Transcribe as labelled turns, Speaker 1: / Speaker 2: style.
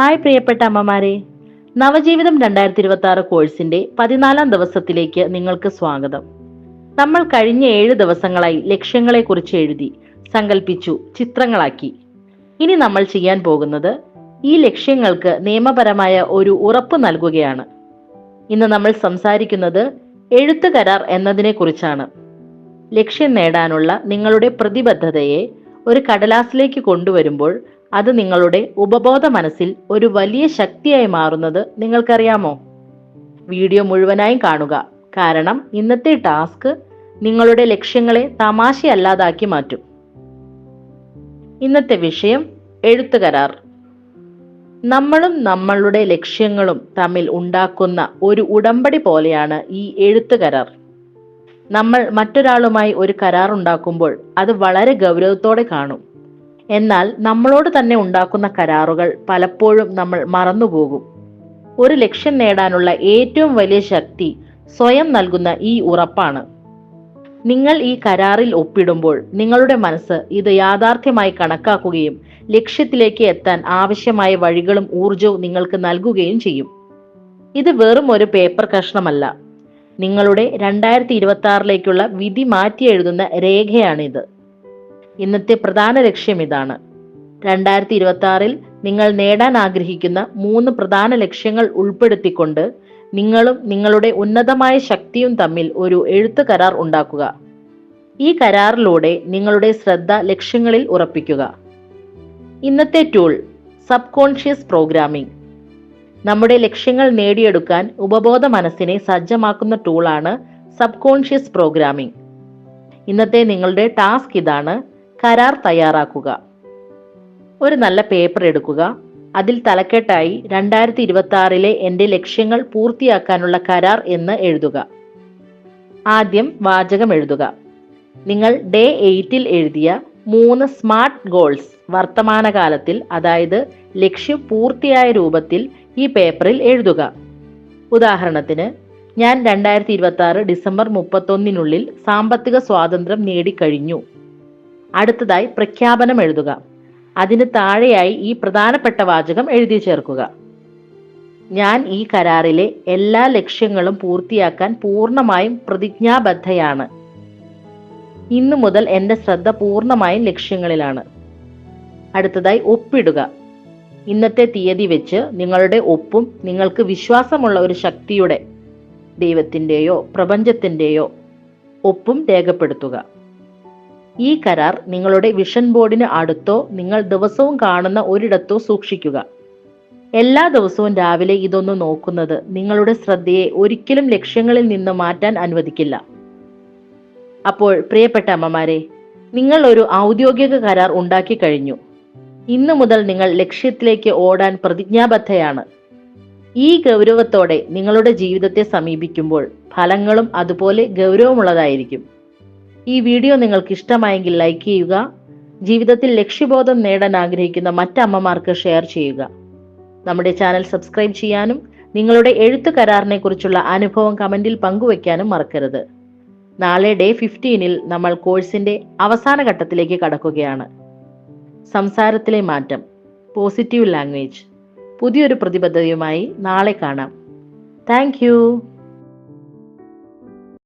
Speaker 1: Hi പ്രിയപ്പെട്ട അമ്മമാരെ. നവജീവിതം രണ്ടായിരത്തി ഇരുപത്തി ആറ് കോഴ്സിന്റെ പതിനാലാം ദിവസത്തിലേക്ക് നിങ്ങൾക്ക് സ്വാഗതം. നമ്മൾ കഴിഞ്ഞ ഏഴ് ദിവസങ്ങളായി ലക്ഷ്യങ്ങളെ കുറിച്ച് എഴുതി സങ്കല്പിച്ചു ചിത്രങ്ങളാക്കി. ഇനി നമ്മൾ ചെയ്യാൻ പോകുന്നത് ഈ ലക്ഷ്യങ്ങൾക്ക് നിയമപരമായ ഒരു ഉറപ്പ് നൽകുകയാണ്. ഇന്ന് നമ്മൾ സംസാരിക്കുന്നത് എഴുത്തു കരാർ എന്നതിനെ കുറിച്ചാണ് ലക്ഷ്യം നേടാനുള്ള നിങ്ങളുടെ പ്രതിബദ്ധതയെ ഒരു കടലാസിലേക്ക് കൊണ്ടുവരുമ്പോൾ അത് നിങ്ങളുടെ ഉപബോധ മനസ്സിൽ ഒരു വലിയ ശക്തിയായി മാറുന്നത് നിങ്ങൾക്കറിയാമോ? വീഡിയോ മുഴുവനായും കാണുക. കാരണം ഇന്നത്തെ ടാസ്ക് നിങ്ങളുടെ ലക്ഷ്യങ്ങളെ തമാശയല്ലാതാക്കി മാറ്റും. ഇന്നത്തെ വിഷയം എഴുത്തുകരാർ. നമ്മളും നമ്മളുടെ ലക്ഷ്യങ്ങളും തമ്മിൽ ഉണ്ടാക്കുന്ന ഒരു ഉടമ്പടി പോലെയാണ് ഈ എഴുത്തുകരാർ. നമ്മൾ മറ്റൊരാളുമായി ഒരു കരാർ ഉണ്ടാക്കുമ്പോൾ അത് വളരെ ഗൗരവത്തോടെ കാണും. എന്നാൽ നമ്മളോട് തന്നെ ഉണ്ടാക്കുന്ന കരാറുകൾ പലപ്പോഴും നമ്മൾ മറന്നുപോകും. ഒരു ലക്ഷ്യം നേടാനുള്ള ഏറ്റവും വലിയ ശക്തി സ്വയം നൽകുന്ന ഈ ഉറപ്പാണ്. നിങ്ങൾ ഈ കരാറിൽ ഒപ്പിടുമ്പോൾ നിങ്ങളുടെ മനസ്സ് ഇത് യാഥാർത്ഥ്യമായി കണക്കാക്കുകയും ലക്ഷ്യത്തിലേക്ക് എത്താൻ ആവശ്യമായ വഴികളും ഊർജവും നിങ്ങൾക്ക് നൽകുകയും ചെയ്യും. ഇത് വെറും ഒരു പേപ്പർ കഷ്ണമല്ല. നിങ്ങളുടെ രണ്ടായിരത്തി ഇരുപത്തി ആറിലേക്കുള്ള വിധി മാറ്റി എഴുതുന്ന രേഖയാണിത്. ഇന്നത്തെ പ്രധാന ലക്ഷ്യം ഇതാണ്. രണ്ടായിരത്തി ഇരുപത്തി ആറിൽ നിങ്ങൾ നേടാൻ ആഗ്രഹിക്കുന്ന മൂന്ന് പ്രധാന ലക്ഷ്യങ്ങൾ ഉൾപ്പെടുത്തിക്കൊണ്ട് നിങ്ങളും നിങ്ങളുടെ ഉന്നതമായ ശക്തിയും തമ്മിൽ ഒരു എഴുത്ത് കരാർ ഉണ്ടാക്കുക. ഈ കരാറിലൂടെ നിങ്ങളുടെ ശ്രദ്ധ ലക്ഷ്യങ്ങളിൽ ഉറപ്പിക്കുക. ഇന്നത്തെ ടൂൾ സബ് കോൺഷ്യസ് പ്രോഗ്രാമിംഗ്. നമ്മുടെ ലക്ഷ്യങ്ങൾ നേടിയെടുക്കാൻ ഉപബോധ മനസ്സിനെ സജ്ജമാക്കുന്ന ടൂളാണ് സബ് കോൺഷ്യസ് പ്രോഗ്രാമിംഗ്. ഇന്നത്തെ നിങ്ങളുടെ ടാസ്ക് ഇതാണ് കരാർ തയ്യാറാക്കുക. ഒരു നല്ല പേപ്പർ എടുക്കുക. അതിൽ തലക്കെട്ടായി രണ്ടായിരത്തി ഇരുപത്തി ആറിലെ എന്റെ ലക്ഷ്യങ്ങൾ പൂർത്തിയാക്കാനുള്ള കരാർ എന്ന് എഴുതുക. ആദ്യം വാചകം എഴുതുക. നിങ്ങൾ ഡേ എയ്റ്റിൽ എഴുതിയ മൂന്ന് സ്മാർട്ട് ഗോൾസ് വർത്തമാനകാലത്തിൽ അതായത് ലക്ഷ്യം പൂർത്തിയായ രൂപത്തിൽ ഈ പേപ്പറിൽ എഴുതുക. ഉദാഹരണത്തിന് ഞാൻ രണ്ടായിരത്തി ഇരുപത്തി ആറ് ഡിസംബർ മുപ്പത്തൊന്നിനുള്ളിൽ സാമ്പത്തിക സ്വാതന്ത്ര്യം നേടിക്കഴിഞ്ഞു. അടുത്തതായി പ്രഖ്യാപനം എഴുതുക. അതിന് താഴെയായി ഈ പ്രധാനപ്പെട്ട വാചകം എഴുതി ചേർക്കുക. ഞാൻ ഈ കരാറിലെ എല്ലാ ലക്ഷ്യങ്ങളും പൂർത്തിയാക്കാൻ പൂർണമായും പ്രതിജ്ഞാബദ്ധയാണ്. ഇന്നു മുതൽ എന്റെ ശ്രദ്ധ പൂർണമായും ലക്ഷ്യങ്ങളിലാണ്. അടുത്തതായി ഒപ്പിടുക. ഇന്നത്തെ തീയതി വെച്ച് നിങ്ങളുടെ ഒപ്പും നിങ്ങൾക്ക് വിശ്വാസമുള്ള ഒരു ശക്തിയുടെ ദൈവത്തിന്റെയോ പ്രപഞ്ചത്തിന്റെയോ ഒപ്പും രേഖപ്പെടുത്തുക. ഈ കരാർ നിങ്ങളുടെ വിഷൻ ബോർഡിന് അടുത്തോ നിങ്ങൾ ദിവസവും കാണുന്ന ഒരിടത്തോ സൂക്ഷിക്കുക. എല്ലാ ദിവസവും രാവിലെ ഇതൊന്ന് നോക്കുന്നത് നിങ്ങളുടെ ശ്രദ്ധയെ ഒരിക്കലും ലക്ഷ്യങ്ങളിൽ നിന്ന് മാറ്റാൻ അനുവദിക്കില്ല. അപ്പോൾ പ്രിയപ്പെട്ട അമ്മമാരെ നിങ്ങൾ ഒരു ഔദ്യോഗിക കരാർ ഉണ്ടാക്കി കഴിഞ്ഞു. ഇന്നു മുതൽ നിങ്ങൾ ലക്ഷ്യത്തിലേക്ക് ഓടാൻ പ്രതിജ്ഞാബദ്ധയാണ്. ഈ ഗൗരവത്തോടെ നിങ്ങളുടെ ജീവിതത്തെ സമീപിക്കുമ്പോൾ ഫലങ്ങളും അതുപോലെ ഗൗരവമുള്ളതായിരിക്കും. ഈ വീഡിയോ നിങ്ങൾക്ക് ഇഷ്ടമായെങ്കിൽ ലൈക്ക് ചെയ്യുക ജീവിതത്തിൽ ലക്ഷ്യബോധം നേടാൻ ആഗ്രഹിക്കുന്ന മറ്റമ്മമാർക്ക് ഷെയർ ചെയ്യുക. നമ്മുടെ ചാനൽ സബ്സ്ക്രൈബ് ചെയ്യാനും നിങ്ങളുടെ എഴുത്ത് കരാറിനെ കുറിച്ചുള്ള അനുഭവം കമന്റിൽ പങ്കുവെക്കാനും മറക്കരുത്. നാളെ ഡേ ഫിഫ്റ്റീനിൽ നമ്മൾ കോഴ്സിന്റെ അവസാന ഘട്ടത്തിലേക്ക് കടക്കുകയാണ്. സംസാരത്തിലെ മാറ്റം പോസിറ്റീവ് ലാംഗ്വേജ് പുതിയൊരു പ്രതിബദ്ധതയുമായി നാളെ കാണാം. താങ്ക്